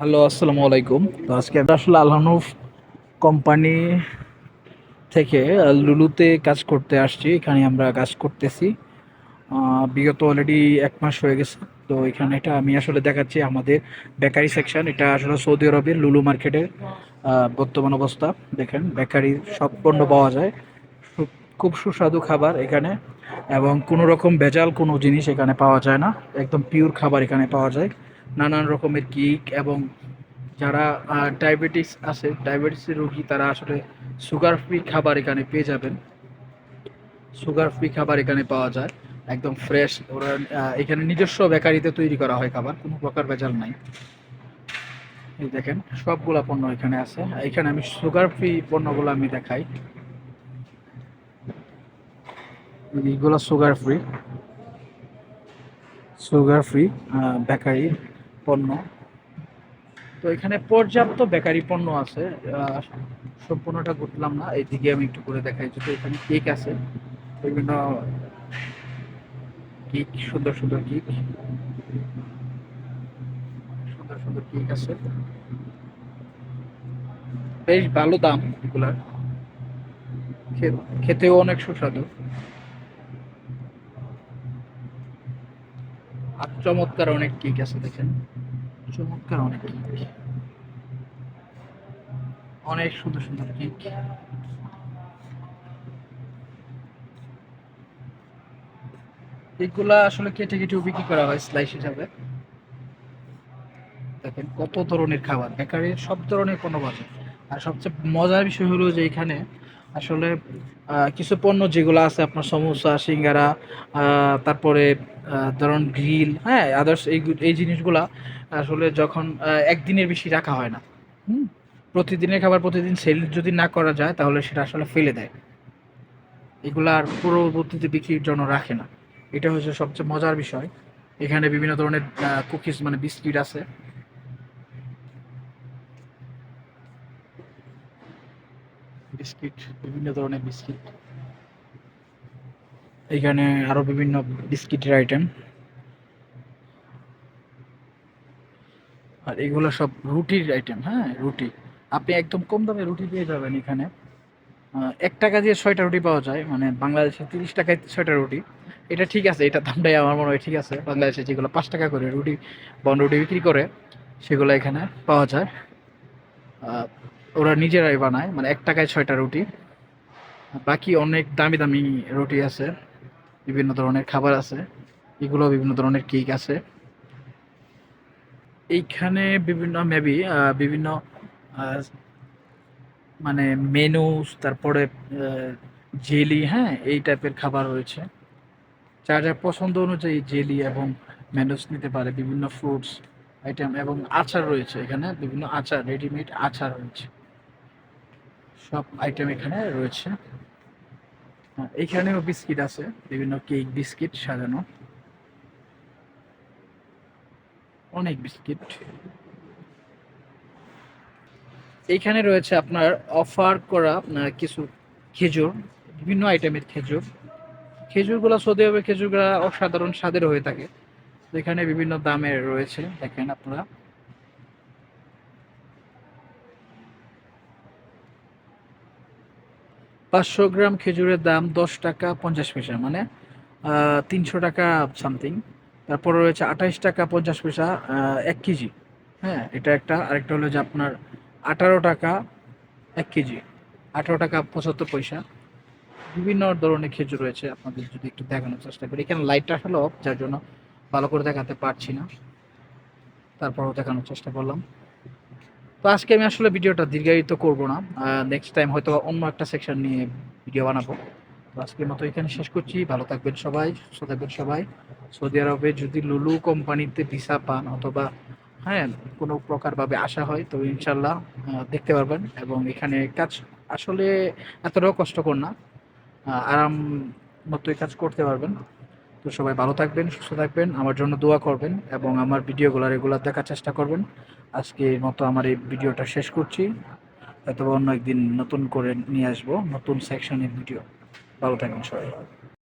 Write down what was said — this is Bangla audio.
হ্যালো, আসসালামু আলাইকুম। তো আজকে আমরা আসলে আলহানুফ কোম্পানি থেকে লুলুতে কাজ করতে আসছি। এখানে আমরা কাজ করতেছি। বিগত অলরেডি এক মাস হয়ে গেছে। তো এখানে এটা আমি আসলে দেখাচ্ছি আমাদের বেকারি সেকশন এটা আসলে সৌদি আরবের লুলু মার্কেটের বর্তমান অবস্থা। দেখেন, বেকারি সব পণ্য পাওয়া যায়। খুব সুস্বাদু খাবার এখানে এবং কোনো রকম ভেজাল কোনো জিনিস এখানে পাওয়া যায় না। একদম পিওর খাবার এখানে পাওয়া যায়। নানান রকমের কেক এবং যারা ডায়াবেটিস আছে ডায়াবেটিসের রোগী, তারা আসলে সুগার ফ্রি খাবার এখানে পেয়ে যাবেন। সুগার ফ্রি খাবার এখানে পাওয়া যায়, একদম ফ্রেশ ওরা এখানে নিজস্ব বেকারিতে তৈরি করা হয় খাবার, কোনো প্রকার ভেজাল নাই। এই দেখেন, সবগুলা পণ্য এখানে আছে। এখানে আমি সুগার ফ্রি পণ্যগুলো আমি দেখাই। এইগুলো sugar free sugar free bakery পণ্য। তো এখানে পর্যাপ্ত বেকারি পণ্য আছে। সম্পূর্ণটা ঘুরলাম না এইদিকে আমি একটু করে দেখাই যদি এখানে কেক আছে, বিভিন্ন কেক সুন্দর সুন্দর কেক সুন্দর সুন্দর কেক আছে। বেশ ভালো দাম এগুলার। খেতেও অনেক সুস্বাদু। চমৎকার অনেক কেক আছে দেখেন। চমৎকার অনেক কেক অনেক সুন্দর সুন্দর কেক কেকগুলা আসলে কেটে কেটেও বিক্রি করা হয় স্লাইস হিসাবে। দেখেন কত ধরনের খাবার। বেকারির সব ধরনের পণ্য বাজে আর সবচেয়ে মজার বিষয় হলো যে এখানে আসলে কিছু পণ্য যেগুলো আছে, আপনার সমোসা, সিঙ্গারা তারপরে ধরুন গ্রিল হ্যাঁ আদার্স এই এই জিনিসগুলা আসলে যখন একদিনের বেশি রাখা হয় না। প্রতিদিনের খাবার প্রতিদিন সেল যদি না করা যায়, তাহলে সেটা আসলে ফেলে দেয়। এগুলো আর পরবর্তীতে বিক্রির জন্য রাখে না। এটা হচ্ছে সবচেয়ে মজার বিষয়। এখানে বিভিন্ন ধরনের কুকিজ মানে বিস্কিট আছে। বিস্কিট, বিভিন্ন ধরনের বিস্কিট। এখানে আরও বিভিন্ন বিস্কিটের আইটেম আর এগুলো সব রুটির আইটেম হ্যাঁ রুটি। আপনি একদম কম দামে রুটি পেয়ে যাবেন এখানে। এক টাকা দিয়ে ছয়টা রুটি পাওয়া যায় মানে বাংলাদেশে তিরিশ টাকায় ছয়টা রুটি। এটা ঠিক আছে, এটা দামটাই আমার মনে হয় ঠিক আছে। বাংলাদেশে যেগুলো পাঁচ টাকা করে রুটি, বন রুটি বিক্রি করে, সেগুলো এখানে পাওয়া যায়। ওরা নিজেরাই বানায় মানে এক টাকায় ছয়টা রুটি। বাকি অনেক দামি দামি রুটি আছে, বিভিন্ন ধরনের খাবার আছে, এগুলো বিভিন্ন ধরনের কেক আছে। এইখানে বিভিন্ন মেবি বিভিন্ন মানে মেনু তারপরে জেলি হ্যাঁ এই টাইপের খাবার রয়েছে। যার যার পছন্দ অনুযায়ী জেলি এবং মেনুস নিতে পারে, বিভিন্ন ফ্রুটস আইটেম এবং আচার রয়েছে এখানে, বিভিন্ন আচার রেডিমেড আচার রয়েছে। সব আইটেম এখানে রয়েছে। এইখানেও বিস্কিট আছে, বিভিন্ন কেক, বিস্কিট সাজানো। অনেক বিস্কিট। এইখানে রয়েছে আপনার অফার করা আপনার কিছু খেজুর, বিভিন্ন আইটেমের খেজুর। খেজুরগুলো সৌদি আরবের খেজুরগুলো অসাধারণ স্বাদের হয়ে থাকে। এখানে বিভিন্ন দামের রয়েছে, দেখেন আপনারা। পাঁচশো গ্রাম খেজুরের দাম দশ টাকা পঞ্চাশ পয়সা মানে তিনশো টাকা সামথিং তারপর রয়েছে আঠাইশ টাকা পঞ্চাশ পয়সা এক কেজি। হ্যাঁ এটা একটা। আরেকটা হলো যে আপনার আঠারো টাকা এক কেজি, আঠারো টাকা পঁচাত্তর পয়সা। বিভিন্ন ধরনের খেজুর রয়েছে আপনাদের যদি একটু দেখানোর চেষ্টা করি। এখানে লাইটটা অফ যার জন্য ভালো করে দেখাতে পারছি না। তারপরও দেখানোর চেষ্টা করলাম। তো আজকে আমি আসলে ভিডিওটা দীর্ঘায়িত করব না। নেক্সট টাইম হয়তো অন্য একটা সেকশন নিয়ে ভিডিও বানাবো। তো আজকের মতো এখানে শেষ করছি। ভালো থাকবেন সবাই, সুস্থ থাকবেন সবাই। সৌদি আরবে যদি লুলু কোম্পানিতে ভিসা পান অথবা হ্যাঁ কোনো প্রকারভাবে আসা হয়, তো ইনশাল্লাহ দেখতে পারবেন এবং এখানে কাজ আসলে এতটাও কষ্টকর না। আরাম মতোই কাজ করতে পারবেন। তো সবাই ভালো থাকবেন, সুস্থ থাকবেন, আমার জন্য দোয়া করবেন এবং আমার ভিডিওগুলো রেগুলার দেখার চেষ্টা করবেন। আজকে মতো আমার এই ভিডিওটা শেষ করছি। অথবা অন্য একদিন নতুন করে নিয়ে আসব, নতুন সেকশনের ভিডিও। ভালো থাকবেন সবাই।